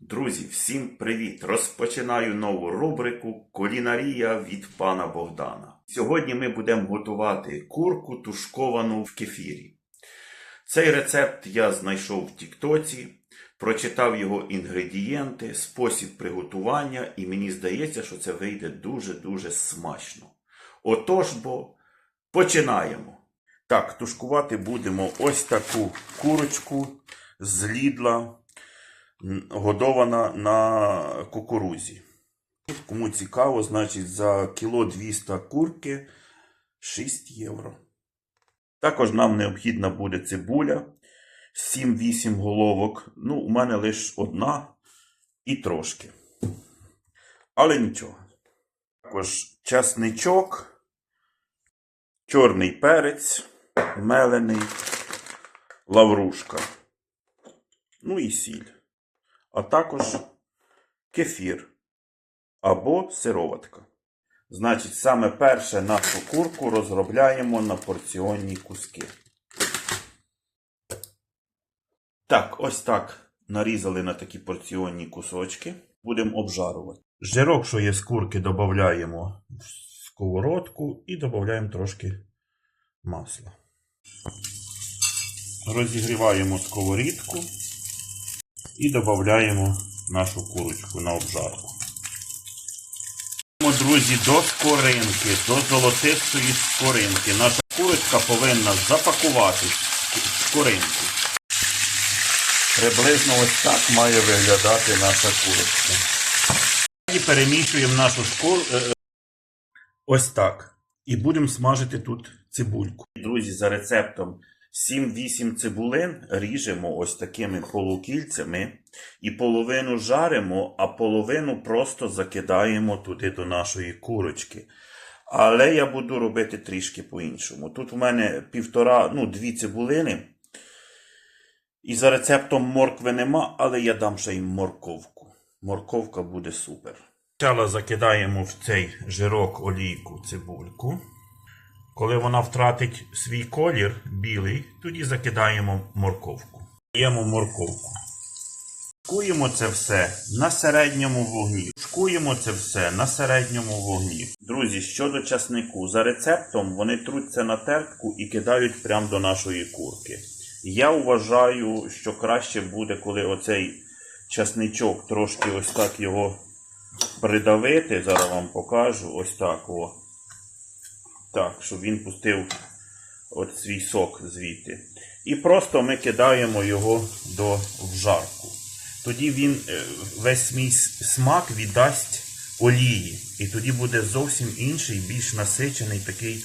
Друзі, всім привіт! Розпочинаю нову рубрику Кулінарія від пана Богдана. Сьогодні ми будемо готувати курку тушковану в кефірі. Цей рецепт я знайшов в Тіктоці, прочитав його інгредієнти, спосіб приготування, і мені здається, що це вийде дуже-дуже смачно. Отож бо починаємо. Так, тушкувати будемо ось таку курочку з лідла годована на кукурузі. Кому цікаво, значить за кіло 200 курки 6 євро. Також нам необхідна буде цибуля 7-8 головок. Ну, у мене лише одна і трошки. Але нічого. Також часничок, чорний перець, мелений, лаврушка. Ну і сіль а також кефір або сироватка. Значить, саме перше нашу курку розробляємо на порціонні куски. Так, ось так нарізали на такі порціонні кусочки. Будемо обжарувати. Жирок, що є з курки, додаємо в сковородку і додаємо трошки масла. Розігріваємо сковорідку і додаємо нашу курочку на обжарку. Друзі, до скоринки, до золотистої скоринки. Наша курочка повинна запакуватись в скоринку. Приблизно ось так має виглядати наша курочка. І перемішуємо нашу шкур... е, Ось так. І будемо смажити тут цибульку. Друзі, за рецептом 7-8 цибулин ріжемо ось такими полукільцями і половину жаримо, а половину просто закидаємо туди до нашої курочки. Але я буду робити трішки по-іншому. Тут в мене півтора, ну, дві цибулини. І за рецептом моркви нема, але я дам ще й морковку. Морковка буде супер. Спочатку закидаємо в цей жирок олійку цибульку. Коли вона втратить свій колір білий, тоді закидаємо морковку. Даємо морковку. Шкуємо це все на середньому вогні. Шкуємо це все на середньому вогні. Друзі, щодо часнику, за рецептом вони труться на тертку і кидають прямо до нашої курки. Я вважаю, що краще буде, коли оцей часничок трошки ось так його придавити. Зараз вам покажу. Ось так. о. Так, щоб він пустив от свій сок звідти. І просто ми кидаємо його до вжарку. Тоді він е, весь свій смак віддасть олії. І тоді буде зовсім інший, більш насичений такий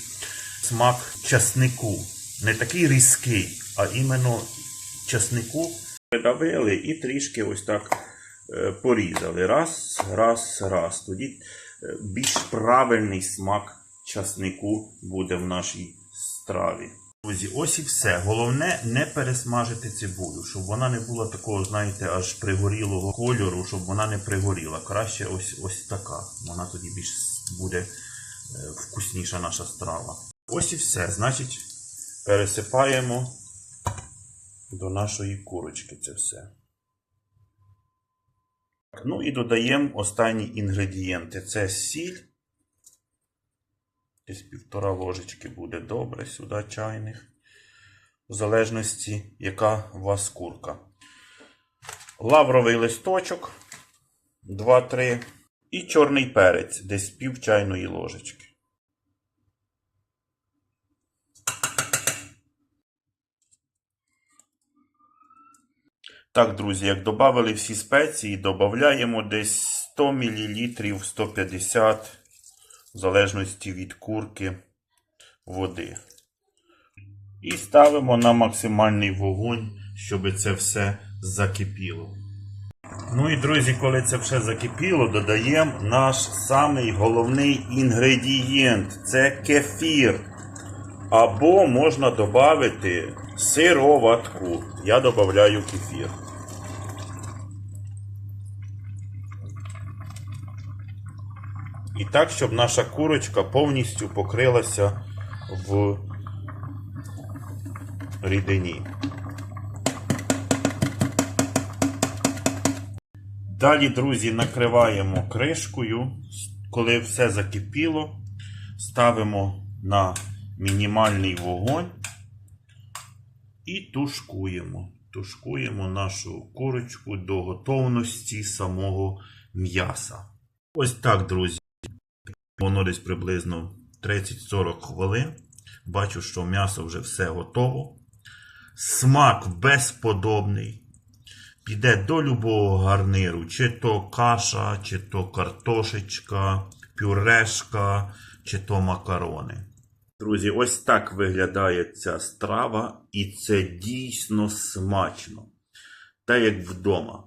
смак часнику. Не такий різкий, а іменно часнику придавили і трішки ось так е, порізали. Раз, раз, раз. Тоді е, більш правильний смак часнику буде в нашій страві. Друзі, ось і все. Головне не пересмажити цибулю, щоб вона не була такого, знаєте, аж пригорілого кольору, щоб вона не пригоріла. Краще ось ось така. Вона тоді більш буде е, вкусніша наша страва. Ось і все. Значить, пересипаємо до нашої курочки це все. Ну і додаємо останні інгредієнти. Це сіль. Десь півтора ложечки буде добре сюди чайних. В залежності, яка у вас курка. Лавровий листочок 2-3. І чорний перець, десь пів чайної ложечки. Так, друзі, як додали всі спеції, додаємо десь 100 мл 150 в залежності від курки води. І ставимо на максимальний вогонь, щоб це все закипіло. Ну і друзі, коли це все закипіло, додаємо наш самий головний інгредієнт це кефір. Або можна додати сироватку. Я додаю кефір. І так, щоб наша курочка повністю покрилася в рідині. Далі, друзі, накриваємо кришкою. Коли все закипіло, ставимо на мінімальний вогонь і тушкуємо. Тушкуємо нашу курочку до готовності самого м'яса. Ось так, друзі. Воно десь приблизно 30-40 хвилин. Бачу, що м'ясо вже все готово. Смак безподобний. Піде до любого гарниру, чи то каша, чи то картошечка, пюрешка, чи то макарони. Друзі, ось так виглядає ця страва, і це дійсно смачно. Та як вдома.